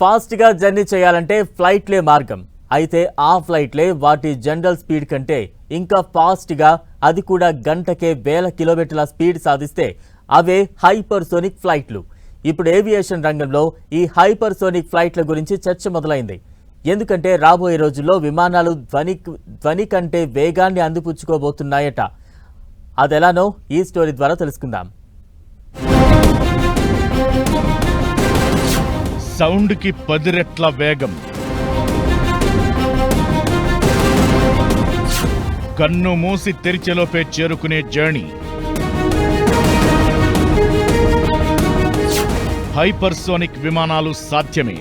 ఫాస్ట్గా జర్నీ చేయాలంటే ఫ్లైట్లే మార్గం. అయితే ఆ ఫ్లైట్లే వాటి జనరల్ స్పీడ్ కంటే ఇంకా ఫాస్ట్గా అది కూడా గంటకే వేల కిలోమీటర్ల స్పీడ్ సాధిస్తే అవే హైపర్సోనిక్ ఫ్లైట్లు. ఇప్పుడు ఏవియేషన్ రంగంలో ఈ హైపర్సోనిక్ ఫ్లైట్ల గురించి చర్చ మొదలైంది. ఎందుకంటే రాబోయే రోజుల్లో విమానాలు ధ్వని ధ్వని కంటే వేగాన్ని అందిపుచ్చుకోబోతున్నాయట. అదెలానో ఈ స్టోరీ ద్వారా తెలుసుకుందాం. సౌండ్కి పది రెట్ల వేగం. కన్ను మూసి తెరిచెలోపే చేరుకునే జర్నీ. హైపర్సోనిక్ విమానాలు సాధ్యమే.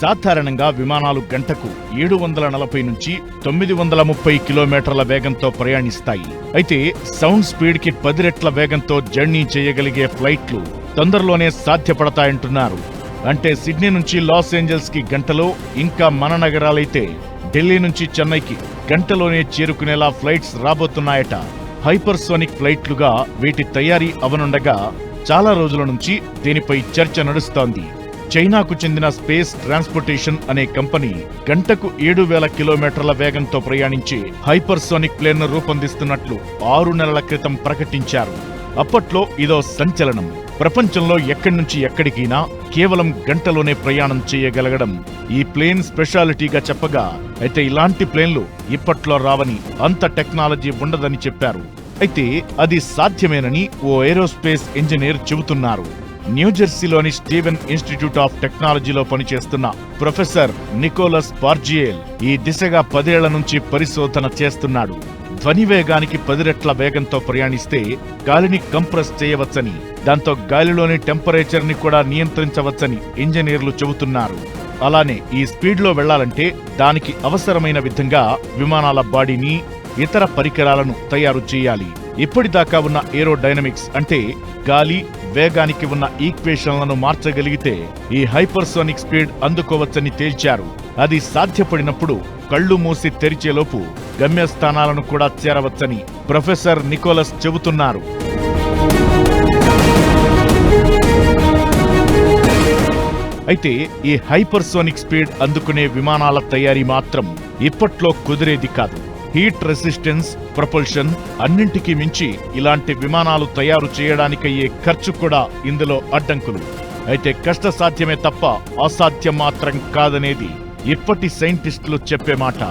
సాధారణంగా విమానాలు గంటకు ఏడు వందల నలభై నుంచి తొమ్మిది వందల ముప్పై కిలోమీటర్ల వేగంతో ప్రయాణిస్తాయి. అయితే సౌండ్ స్పీడ్కి పది రెట్ల వేగంతో జర్నీ చేయగలిగే ఫ్లైట్లు తొందరలోనే సాధ్యపడతాయంటున్నారు. అంటే సిడ్నీ నుంచి లాస్ ఏంజల్స్కి గంటలో ఇంకా మన నగరాలైతే ఢిల్లీ నుంచి చెన్నైకి గంటలోనే చేరుకునేలా ఫ్లైట్స్ రాబోతున్నాయట. హైపర్సోనిక్ ఫ్లైట్లుగా వీటి తయారీ అవనుండగా చాలా రోజుల నుంచి దీనిపై చర్చ నడుస్తోంది. చైనాకు చెందిన స్పేస్ ట్రాన్స్పోర్టేషన్ అనే కంపెనీ గంటకు ఏడు వేల కిలోమీటర్ల వేగంతో ప్రయాణించే హైపర్సోనిక్ ప్లేన్ను రూపొందిస్తున్నట్లు ఆరు నెలల క్రితం ప్రకటించారు. అప్పట్లో ఇదో సంచలనం. ప్రపంచంలో ఎక్కడి నుంచి ఎక్కడికైనా కేవలం గంటలోనే ప్రయాణం చేయగలగడం ఈ ప్లేన్ స్పెషాలిటీగా చెప్పగా అయితే ఇలాంటి ప్లేన్లు ఇప్పట్లో రావని అంత టెక్నాలజీ ఉండదని చెప్పారు. అయితే అది సాధ్యమేనని ఓ ఏరోస్పేస్ ఇంజనీర్ చెబుతున్నారు. న్యూజెర్సీలోని స్టీవెన్ ఇన్స్టిట్యూట్ ఆఫ్ టెక్నాలజీలో పనిచేస్తున్న ప్రొఫెసర్ నికోలస్ పార్జియేల్ ఈ దిశగా పదేళ్ళ నుంచి పరిశోధన చేస్తున్నాడు. ధ్వని వేగానికి పది రెట్ల వేగంతో ప్రయాణిస్తే గాలిని కంప్రెస్ చేయవచ్చని దాంతో గాలిలోని టెంపరేచర్ని కూడా నియంత్రించవచ్చని ఇంజనీర్లు చెబుతున్నారు. అలానే ఈ స్పీడ్లో వెళ్ళాలంటే దానికి అవసరమైన విధంగా విమానాల బాడీని ఇతర పరికరాలను తయారు చేయాలి. ఇప్పటిదాకా ఉన్న ఏరోడైనమిక్స్ అంటే గాలి వేగానికి ఉన్న ఈక్వేషన్లను మార్చగలిగితే ఈ హైపర్సోనిక్ స్పీడ్ అందుకోవచ్చని తేల్చారు. అది సాధ్యపడినప్పుడు కళ్ళు మూసి తెరిచేలోపు గమ్యస్థానాలను కూడా చేరవచ్చని ప్రొఫెసర్ నికోలస్ చెబుతున్నారు. అయితే ఈ హైపర్సోనిక్ స్పీడ్ అందుకునే విమానాల తయారీ మాత్రం ఇప్పట్లో కుదిరేది కాదు. హీట్ రెసిస్టెన్స్ ప్రొపల్షన్ అన్నింటికీ మించి ఇలాంటి విమానాలు తయారు చేయడానికయ్యే ఖర్చు కూడా ఇందులో అడ్డంకులు. అయితే కష్టసాధ్యమే తప్ప అసాధ్యం మాత్రం కాదనేది ఇప్పటి సైంటిస్టులు చెప్పే మాట.